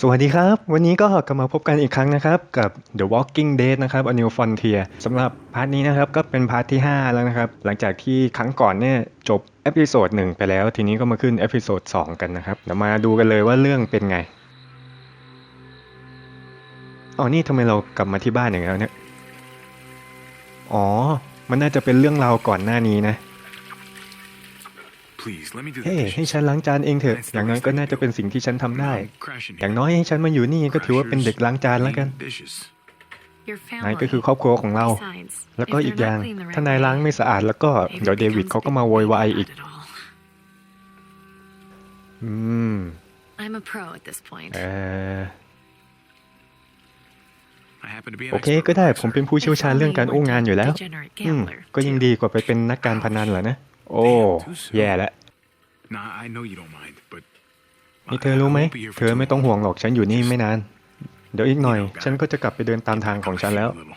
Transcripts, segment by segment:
สวัสดีครับ วันนี้ก็กลับมาพบกันอีกครั้งนะครับ กับ The Walking Dead นะครับ A New Frontier สำหรับพาร์ทนี้นะครับก็เป็นพาร์ทที่ 5 แล้วนะครับ หลังจากที่ครั้งก่อนเนี่ยจบเอพิโซด1ไปแล้ว ทีนี้ก็มาขึ้นเอพิโซด2กันนะครับ เดี๋ยวมาดูกันเลยว่าเรื่องเป็นไงอ๋อนี่ทำไมเรากลับมาที่บ้านอย่างนี้วเนี่ย อ๋อ มันน่าจะเป็นเรื่องราวก่อนหน้านี้นะ เฮ้ย dishes. ให้ฉันล้างจานเองเถอะ อย่างน้อยก็น่าจะเป็นสิ่งที่ฉันทำได้ I'm crashing อย่าง here. น้อยให้ฉันมาอยู่นี่ก็ถือว่าเป็นเด็กล้างจานแล้วกัน Clean dishes. Your นาย family. ก็คือครอบครัวของเรา Besides, แล้วก็ if อีก they're อย่าง not clean the right ถ้านายล้าง way, ไม่สะอาดแล้วก็ maybe เดี๋ยว it เดวิด becomes เขาก็มาโวยวายอีก big about it all. อืม I'm a pro at this point. เออ I happen to be an โอเค expert ก็ได้ relaxer. ผมเป็นผู้เชี่ยวชาญเรื่องการอู้งานอยู่แล้ว Degenerate อืม gambler, ก็ยังดีกว่าไปเป็นนักการพนันเหรอนะ โอ้ แย่แล้ว Nah, I know you don't mind, but นี่เธอรู้ไหม I won't be here for เธอ too ไม่ต้อง long. ห่วงหรอกฉันอยู่นี่ไม่นาน เดี๋ยวอีกหน่อย ฉันก็จะกลับไปเดินตามทางของฉันแล้ว A little.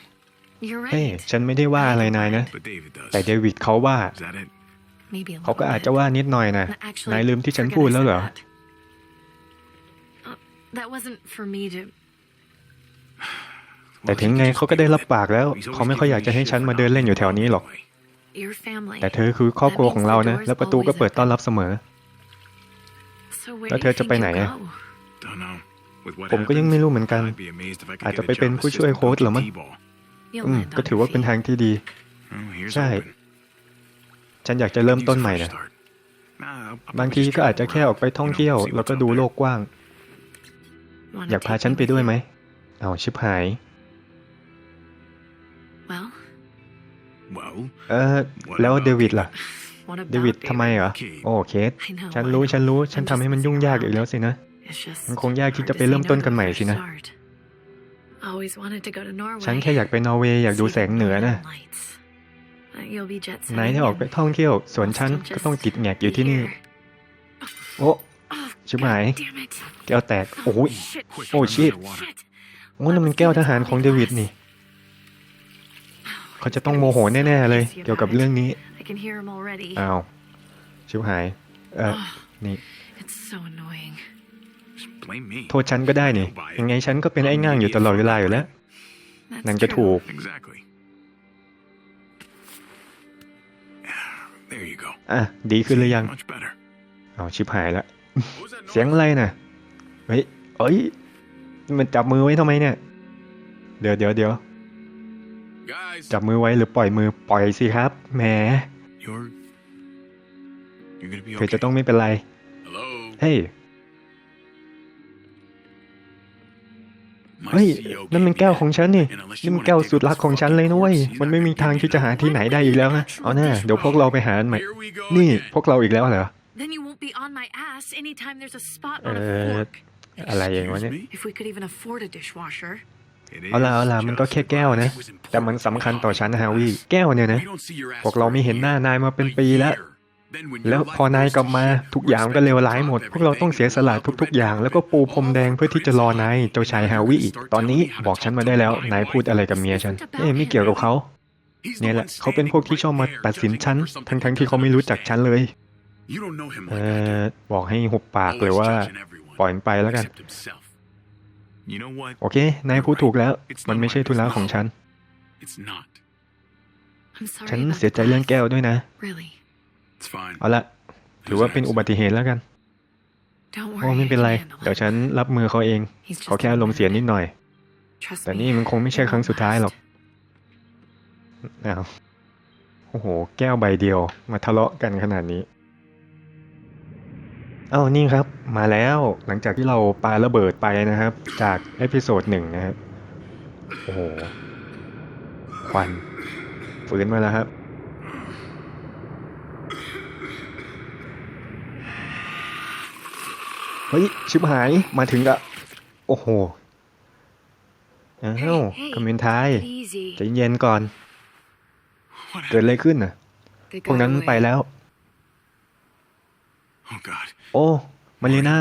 You're เฮ้ย right. ฉันไม่ได้ว่าอะไรนายนะ But David does. แต่เดวิดเขาว่า Is that it? Maybe a เขาก็ little อาจ bit. จะว่านิดหน่อยนะ Actually, นายลืมที่ฉัน forget พูด I แล้ว said เหรอ that. Uh, That wasn't for me to. แต่ถึงไงเขาก็ได้รับปากแล้ว เขาไม่ค่อยอยากจะให้ฉันมาเดินเล่นอยู่แถวนี้หรอก Your family. แต่เธอคือครอบครัวของเรานะ และประตูก็เปิดต้อนรับเสมอ So where แล้ว do เธ you อจะ think ไปไหน you'll อะ go? Don't know. With what ผมก็ยังไม่รู้เหมือนกัน happens, I'd be amazed if I could อาจ get จะ the ไปเป็น job ผู้ช่วย assistant โค้ชเหรอ coach มั้ง T-ball. You'll อืม land ก็ on ถือ your ว่าเป็น feet. ทางที่ดี Oh, here's ใช่ hoping. ฉันอยากจะเริ่มต้น Use a ใหม่ fresh นะ start. Nah, I'll บาง probably ที just ก็อาจจะ travel แค่ออกไป around, ท่อง you know, เที่ยว see แล้วก็ what's ดู out โล there. กกว้าง Wanna อยากพา take ฉัน me ไปด้วย with ไหม you? เอาชิบหาย เออแล้วเดวิดล่ะ what เดวิด about ทำไม David? เหรอ Kate. โอ้เคส I know, ฉัน I รู้ know. ฉันรู้ฉัน I'm ทำให้ just มันยุ่งยาก messing อีกแล้ว around. สินะ It's just มันคงยากที่ hard จะ to ไป say เริ่ม no ต้น to กัน a ใหม่ fresh สินะ start. Always wanted to go to Norway. ฉันแค่อยากไปนอร์เวย์อยากดู See แส the งเหนือนะ northern lights. Uh, You'll be jet นาย setting ได้ออกไป and ท่องเที่ยวส่วน I'll ฉัน still ก็ต้อง just ติดแงกอยู่ be ที่นี่ here. โอ้ Oh, ชิบหาย God damn it. แก้วแตก โอ้ย Shit. Quick, Oh, run shit. another water. Shit. โอ้นั่นมันแก้วทหารของเดวิดนี่ เขาจะต้องโมโหแน่ๆเลย เกี่ยวกับเรื่องนี้ I can hear him already. อ้าว ชิบหาย เออนี่ It's so annoying. Just blame me. โทษฉันก็ได้นี่ ยังไงฉันก็เป็นไอ้ง่างอยู่ตลอดเวลาอยู่แล้ว That's นั่นก็ true. ถูก Exactly. There you go. อะ ดีขึ้นหรือยัง Much better. เอาชิบหายแล้ว What was that เสียง noise? อะไรน่ะ เฮ้ย เอ้ย มันจับมือไว้ทำไมเนี่ย เดี๋ยวเดี๋ยวเดี๋ยว Guys, จับมือไว้หรือปล่อยมือปล่อยสิครับแหม you're you're gonna be เธอ okay. จะต้องไม่เป็นไร Hello. เฮ้ย My เฮ้ย CEO นั่นมัน gave me แก้ว that. ของฉันนี่ And unless นี่ you มัน wanna แก้ว dig สุด up รัก this ของฉัน fucking เลยนะเว้ย mess, he's มันไม่ not มี gonna ทาง give ที่จะหา me ที่ไหนได้อีกแล้วนะเอาหน้าเดี๋ยวพวกเราไปหาอันใหม่ Here we go นี่ again. พวกเราอีกแล้วเหรอ Then you won't be on my ass anytime there's a spot on a Uh, fork. อะไรอย่างวะเนี่ย Excuse me? If we could even afford a dishwasher. It เอาล่ะเอาล่ะ is มันก็ just แค่แก้วนะ it was แต่มัน important สำคัญต่อฉันนะ to ฮา us. วิแก้วเนี่ยนะ We don't see your ass พวกเราไม่เห็นหน้านายมาเป็น for a ปีแล้ว year. Then when แล้ว your พอนาย life กลับมา goes to shit, ทุกอย่างก็เลวร้ายหมด พวกเราต้องเสียสละทุก ๆ อย่าง แล้วก็ปูพรมแดงเพื่อที่จะรอนายเจ้าชายฮาวิอีก ตอนนี้บอกฉันมาได้แล้วนายพูดอะไรกับเมียฉันเอ้ยไม่เกี่ยวกับเขา He's the เนี่ยแหละ one เขาเป็นพวกที่ชอบมา standing ตัดสิน right ฉัน there, judging ทั้ง for ๆที่เขาไม่รู้จักฉันเลย You don't know him เอ like I อ do. บอกให้หุบปากหรือว่า Always judging everyone, ปล่อยมันไปแล้วกัน โอเคนายพูดถูกแล้ว มันไม่ใช่ธุระของฉัน It's not. I'm sorry. ฉัน about เสียใจ the เรื่อง glass. แก้วด้วยนะ Really. It's fine. เอาละถือว่าเป็นอุบัติเหตุแล้วกัน Don't โอ้ worry. ไม่ I เป็นไร can handle เดี๋ยว it. ฉันรับมือเขาเอง He's just เขาแค่อารมณ์เสียนิดหน่อย Trust แต่ me. นี่มันคงไม่ใช่ครั้งสุดท้ายหรอกอ้าวโอ้โห แก้วใบเดียว มาทะเลาะกันขนาดนี้ เอ้านี่ครับ มาแล้วหลังจากที่เราปาระเบิดไปนะครับ จากเอพิโซดหนึ่งนะครับ โอ้โห ควันฟื้นมาแล้วครับ เฮ้ย ชิบหายมาถึงกะโอ้โห อ้าว Hey, hey, คอมเมนทาย take it easy. ใจเย็นก่อน What เกิด happened? อะไรขึ้นน่ะ They พวก got นั้น away. ไปแล้ว Oh God. โอ้มารีน่า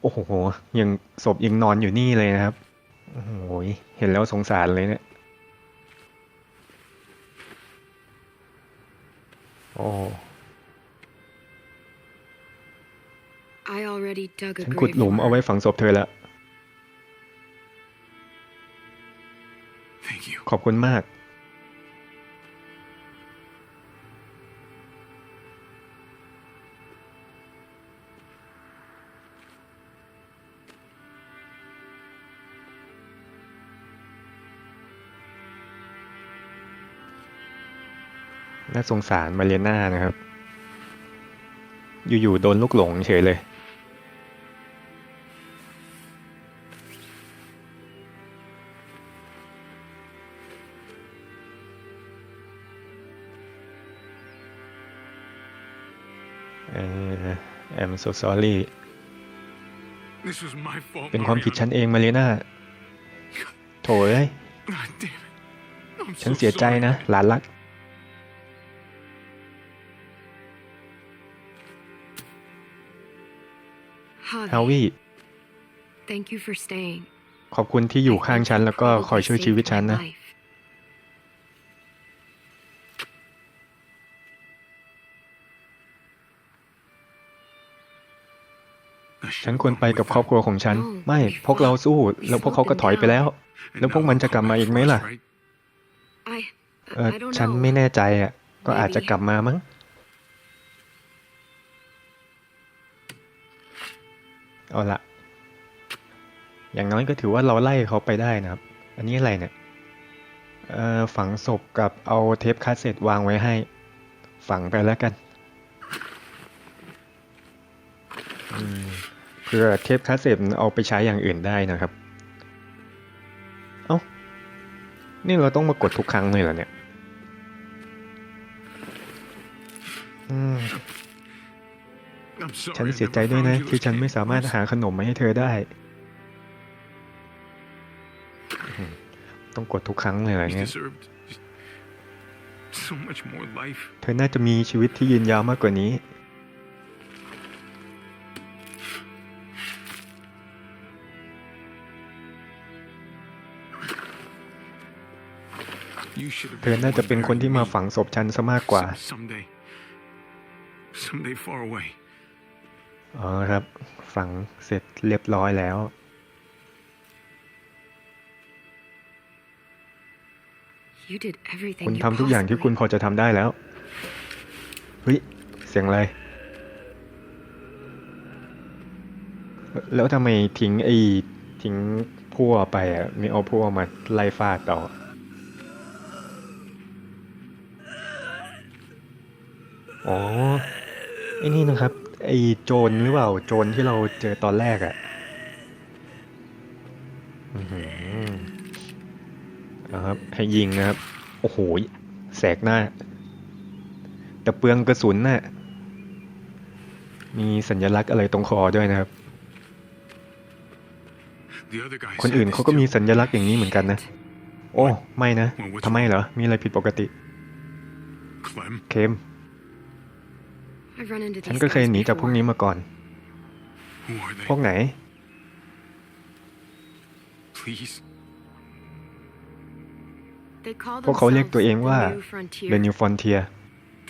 โอ้โห ยังศพยังนอนอยู่นี่เลยนะครับ โอ้โหเห็นแล้วสงสารเลยเนี่ย โอ้ I already dug a ฉันขุด grave หลุม for เอา her. ไว้ฝังศพเธอแล้ว Thank you. ขอบคุณมาก สงสารมาเรียน่านะครับ อยู่ๆโดนลูกหลงเฉยเลย เออ I'm so sorry This was my fault. เป็นความผิด Mariana. ฉันเองมาเรียน่าโถเอ้ย God damn it. I'm ฉัน so เสียใจ sorry. นะ หลานรัก ฮาวิ thank you for staying. ขอบคุณที่อยู่ข้างฉันแล้วก็คอยช่วยชีวิตฉันนะ Life. ฉันควรไปกับครอบครัวของฉัน ไม่พวกเราสู้แล้วพวกเขาก็ถอยไปแล้ว แล้วพวกมันจะกลับมาอีกไหมล่ะ I, เออ I don't ฉัน know. ไม่แน่ใจอะ ก็อาจจะกลับมามั้ง เอาละ อย่างน้อยก็ถือว่าเราไล่เขาไปได้นะครับ อันนี้อะไรเนี่ยฝังศพกับเอาเทปคาสเซ็ตวางไว้ให้ ฝังไปแล้วกันเพื่อเทปคาสเซ็ตเอาไปใช้อย่างอื่นได้นะครับ เอ้า นี่เราต้องมากดทุกครั้งเลยเหรอเนี่ย ฉัน I เสียใจ never ด้วยนะ found you ที่ this ฉันไม่ kid. สามารถหาขนมมาให้เธอได้อืมต้องกดทุกครั้งเลยเหรอ You เนี่ย deserved so much more life. เธอน่าจะมีชีวิตที่ยืนยาวมากกว่านี้ You should have เธอ been น่า the จะ one เป็นคนที่ burying มา me. ฝังศพฉันซะมากกว่า อ๋อครับ ฝังเสร็จเรียบร้อยแล้ว You did everything คุณ you ทำทุกอย่างที่คุณ possibly- พอจะทำได้แล้ว เฮ้ย เสียงอะไร แล้วทำไมทิ้งไอ้ทิ้งพั่วไปอะไม่เอาพั่วมาไล่ฟาดต่อ อ๋อไอ้นี่นะครับ ไอ้โจรหรือเปล่า โจรที่เราเจอตอนแรกอะนะครับ ให้ยิงนะครับ โอ้โห แสกหน้า แต่เปลืองกระสุนน่ะ มีสัญลักษณ์อะไรตรงคอด้วยนะครับ คนอื่นเขาก็มีสัญลักษณ์อย่างนี้เหมือนกันนะ โอ้ ไม่นะ ทำไมเหรอ มีอะไรผิดปกติ เคม ฉัน these ก็เคย guys หนีจากพวก before. นี้มาก่อน who are they? พวกไหน Please. They call พวกเขาเรียกตัวเอง themselves ว่า the New Frontier. The New Frontier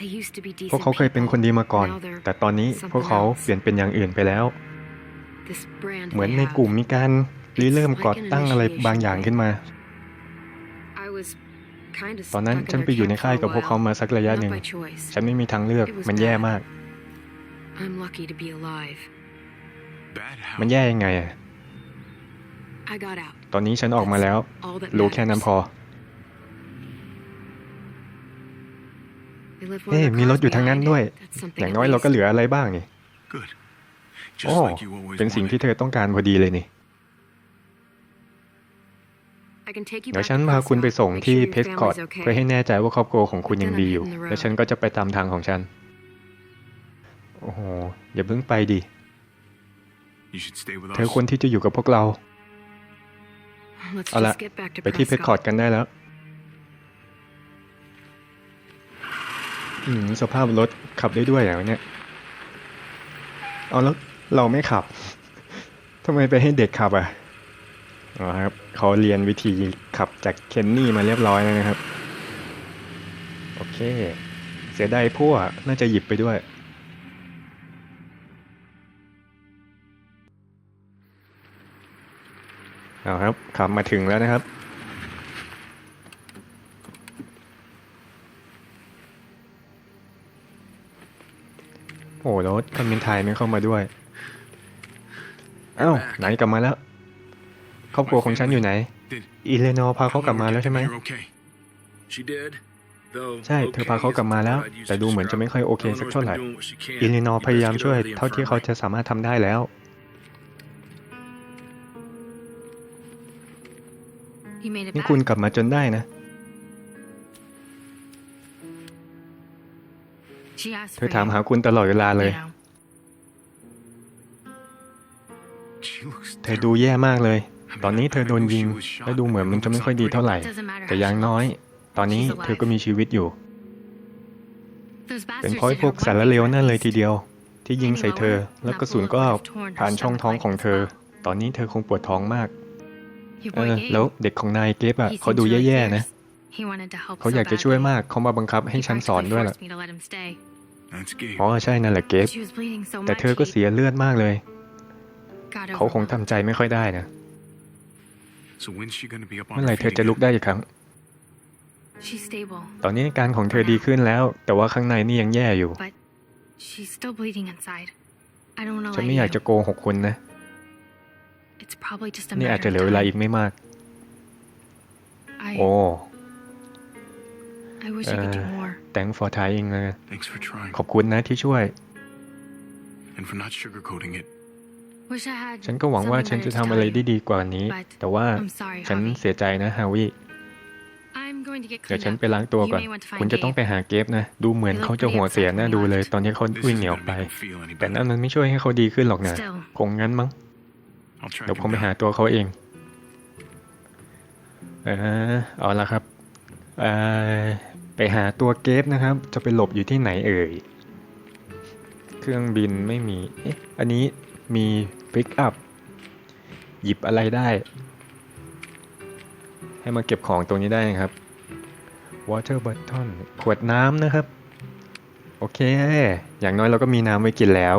They used to be พวก decent เขาเคยเป็นคน people. ดีมาก่อน Now they're แต่ตอนนี้พวกเขา something else. เปลี่ยนเป็นอย่างอื่นไปแล้ว This brand เหมือน they ใน have. กลุ่มมีการริเริ่มก่อตั้งอะไรบางอย่างขึ้นมา ตอนนั้น stuck in ฉัน their ไปอยู่ใน camp ค่าย for a กับพวกเขา while. มาสักระยะ Not หนึ่ง by choice. ฉันไม่มีทางเลือก It was มันแย่ bad. มาก I'm lucky to be alive. Bad how? มันแย่ยังไงอะ I got out. ตอนนี้ฉันออกมาแล้ว All that รู้แค่นั้น matters. พอ They live one เอ๊ะ across มีรถอยู่ทางนั้น behind. ด้วย That's something อย่าง at น้อยเราก็ least. เหลืออะไรบ้างนี่ Good. โอ้ Just like you always เป็นสิ่งที่ wanted. เธอต้องการพอดีเลยนี่ เดี๋ยว back ฉัน to พาคุณไป Prescott. ส่ง Make ที่ sure your เพสคอร์ด family's okay. เพื่อให้แน่ใจว่าครอบครัวของคุณยังดีอยู่ Then I'm hitting the road. แล้วฉันก็จะไปตามทางของฉัน โอ้โห อย่าเพิ่งไปดิ You should stay with เธอ us. ควรที่จะอยู่กับพวกเรา Let's เอาละ just get back to ไปที่เพสคอร์ด Prescott. กันได้แล้ว อืม สภาพรถขับได้ด้วยอย่างเนี่ยเอาแล้วเราไม่ขับ ทำไมไปให้เด็กขับอะ อ๋อครับเขาเรียนวิธีขับจากเคนนี่มาเรียบร้อยแล้วนะครับ โอเค เสียดายพวกน่าจะหยิบไปด้วย เอาครับ ขับมาถึงแล้วนะครับโอ้รถคอมเมนไทยไม่เข้ามาด้วย เอ้า ไหนกลับมาแล้ว ครอบครัวของฉันอยู่ไหน Did อีเลนอร์พาเขากลับมาแล้วใช่ไหม You're okay. She did. Though ใช่ เธอพาเขากลับมาแล้ว แต่ดูเหมือนจะไม่ค่อยโอเคสักเท่าไหร่อีเลนอร์พยายามช่วยเท่าที่เขาจะสามารถทำได้แล้ว You made it นี่ back. คุณกลับมาจนได้นะ She asked เธ for อถาม you, หาคุณตลอดเวลาเลย you know. She looks เธอดูแย่มากเลย ตอนนี้เธอโดนยิงและดูเหมือนมันจะไม่ค่อยดีเท่าไหร่ Doesn't matter แต่ how อย่าง she น้อย looks. ตอนนี้เธอก็มีชีวิตอยู่ Those เป็น bastards เพราะไอ้ did พวก her สาร one เลว favor นั่น at เลยที least. เดียว ที่ยิงใส่เธอ Any แล้ว lower, กระสุน that ก็ bullet would have torn her ผ่านช่อง stomach ท้อง like ของ this เธอ well. ตอนนี้เธอคงปวดท้องมาก Your เอ boy อ Gabe, แล้วเด็กของนายเก็บอะ he เขาดู seems really แย่ๆนะ fierce. He wanted to help เขา so อยากจะช่วย badly. มากเขามาบังคับให้ He ฉันสอน practically ด้วยล่ะ forced me to let him stay. That's Gabe. อ๋อใช่นั่นแหละเก็บ She was bleeding so แต่ much, เธอก็ he เสียเลือดมากเลย got เขาคง overwhelmed. ทำใจไม่ค่อยได้นะ เมื่อไหร่ her เธอ feet จะลุก again? ได้อีกครั้ง She's stable, ตอนนี้อาการของเธอดีขึ้นแล้ว แต่ว่าข้างในนี่ยังแย่อยู่ but she's still bleeding inside. I don't want to ฉัน let ไม่อยาก you. จะโกหกคุณนะ It's probably just a นี่อาจ matter จะ of เหลือเวลา time. อีกไม่มาก I โอ้ I wish I could do Uh, more. thank for trying นะ Thanks for trying ขอบคุณนะที่ช่วย and for not sugarcoating it. Wish I had ฉันก็หวังว่า something ฉัน better จะ to ทำ tell อะไร you, ได้ดีกว่านี้ but แต่ว่า I'm sorry, ฉัน Javi. เสียใจนะฮาวิ I'm going to get เดี๋ยว cleaned ฉัน up. ไปล้างตัว You ก่อน may want to คุณ find จะต้อง Gabe. ไปหาเกฟนะ ดูเหมือนเขาจะหัวเสียน่าดูเลย ตอนนี้เขา This วิ่ง isn't หนีออก gonna ไป make him feel any แต่นั่น better. มันไม่ช่วยให้เขาดีขึ้นหรอกนะ Still, คงงั้นมั้ง I'll track เดี๋ยว him ผมไปหา down. ตัวเขาเองเออเอาละครับเออไปหาตัวเกฟนะครับ จะไปหลบอยู่ที่ไหนเอ่ย เครื่องบินไม่มี เอ๊ะ อันนี้ มีปิกอัพหยิบอะไรได้ ให้มาเก็บของตรงนี้ได้นะครับ water bottle ขวดน้ำนะครับ โอเค อย่างน้อยเราก็มีน้ำไว้กินแล้ว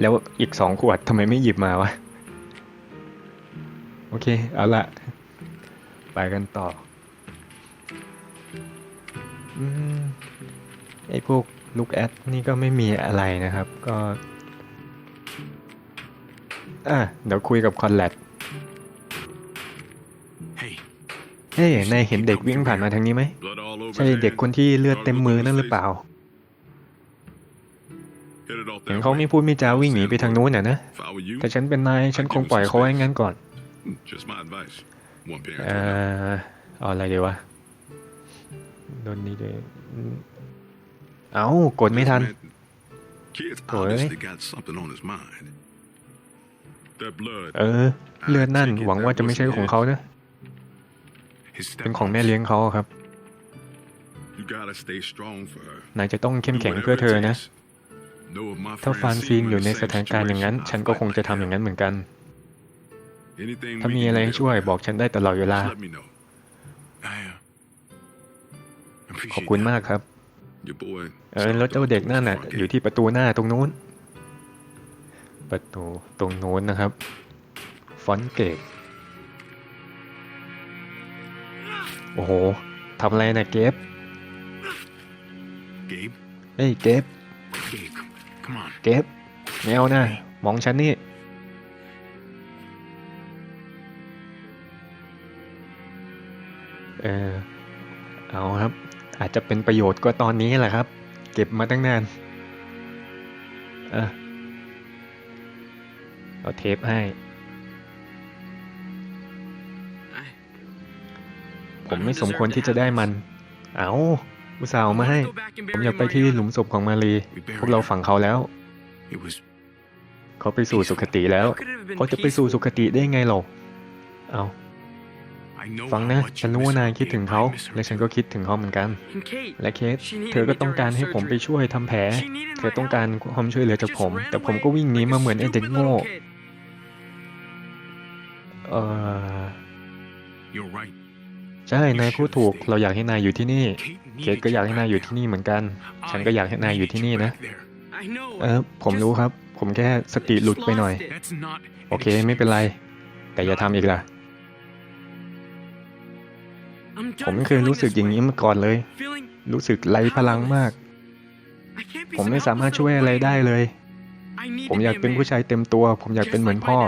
แล้วอีกสองขวดทำไมไม่หยิบมาวะ โอเค เอาละไปกันต่ออไอพวกลูกแอดนี่ก็ไม่มีอะไรนะครับ ก็ อะเดี๋ยวคุยกับคอนแลด Hey, เฮ้ยนายเห็นเด็กวิ่งผ่านมาทางนี้ไหม blood all over ใช่ his เด็ก hands. คนที่เลือดเต็มมือนั่นหรือเปล่า Get it off เห็น that เขา way. ไม่พูดไม่จาวิ่งหนีไปทางนู้นน่ะนะ If I were you, แต่ฉันเป็นนายฉันคงปล่อยเขาไว้งั้นก่อน just my advice. One parent. เอ่อเอาอะไรดีวะโดนนี้เลยอืมเอ้ากดไม่ทัน Kid's Boy. obviously เออ เลือดนั่นหวังว่าจะไม่ใช่ของเขานะ His เป็นของแม่ stepmom's. เลี้ยงเขาอะครับ You gotta stay strong for her. นายจะต้องเข้ม Do แข็ง whatever เพื่อ it เธอนะ takes. Know if my ถ้า friend ฟาน see ซีน you อยู่ in ใน the ส same ถานการณ์อย่างนั้น situation, ฉัน I'll ก็คง fight จะ like ทำอย่างนั้นเหมือนกัน Anything ถ้า we มี can อะไร do ให้ to ช่วย help, บอกฉันได้ตลอดเวลา just let me know. I, uh, ขอบ appreciate คุณ that. มากครับ Your boy เออแล้วเจ้าเด็กนั่นน่ะ อยู่ที่ประตูหน้าตรงนู้น ประตูตรงนู้นนะครับ ฟอนต์เกตโอ้โหทำอะไรนะเกฟ Gabe? เฮ้ยเกฟ Gabe, come on. เกฟแมวนะมองฉันนี่เออเอาครับ อาจจะเป็นประโยชน์ก็ตอนนี้แหละครับ เก็บมาตั้งนาน เออ เอาเทปให้ ผมไม่สมควรที่จะได้มัน เอาอุตส่าห์มาให้ ผมอยากไปที่หลุมศพของมารี พวกเราฝังเขาแล้ว เขาไปสู่สุคติแล้ว เขาจะไปสู่สุคติได้ไงหรอกเอาฟังนะ ฉันรู้ว่านายคิดถึงเขา และฉันก็คิดถึงเขาเหมือนกัน และเคส เธอก็ต้องการให้ผมไปช่วยทำแผล เธอต้องการความช่วยเหลือจากผม แต่ผมก็วิ่งหนีมาเหมือนไอเด็กโง่ เออ You're right. ใช่นายพูดถูกเราอยากให้นายอยู่ที่นี่ Kate เคส needed ก็อยาก you ให้นาย back อยู่ที่ there. นี่เหมือนกัน ฉันก็อยากให้นายอยู่ที่นี่นะ I needed you back there. I know. เออผมรู้ครับ ผมแค่สติหลุดไปหน่อย Just lost it. That's not โอเคไม่เป็นไร แต่อย่าทำอีกล่ะ I'm ผม done ไม่เคยรู้สึกอย่างนี้มาก่อนเลย feeling รู้สึกไร้พลังมาก I can't be ผม some ไม่สามารถ helpless ช่วยอะไร little ได้ boy เลย I need ผม to อยาก be a เป็นผู้ man, ชายเต็มตัว ผมอยาก just เป็นเหมือน like พ่อ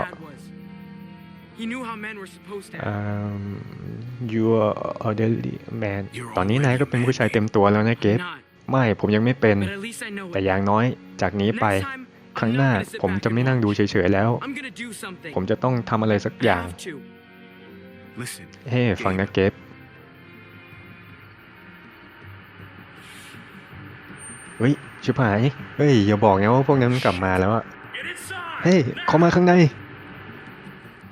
you are elderly man You're ตอนนี้นายก็เป็นผู้ชายเต็มตัวแล้วนะเก I'm ฟ not, ไม่ผมยังไม่เป็น but at least I know แต่ it. อย่างน้อยจากนี้ไป Next time, ครั้ง I'm หน้า not gonna sit ผม back จะ and ไม่นั่ง watch. ดูเฉยๆแล้ว I'm gonna do something. ผมจะต้องทำอะไรสัก I อย่าง have to. Listen. เฮ้ ฟังนะเกฟเฮ้ย ชิบหาย เฮ้ย อย่าบอกนะว่าพวกนั้นมันกลับมาแล้วอะ Get inside. เฮ้ย เข้ามาข้างใน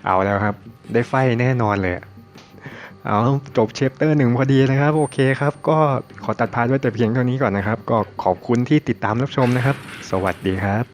เอาแล้วครับ ได้ไฟแน่นอนเลยเอาจบเชปเตอร์หนึ่งพอดีนะครับ โอเคครับ ก็ขอตัดพาร์ทไว้แต่เพียงเท่านี้ก่อนนะครับ ก็ขอบคุณที่ติดตามรับชมนะครับ สวัสดีครับ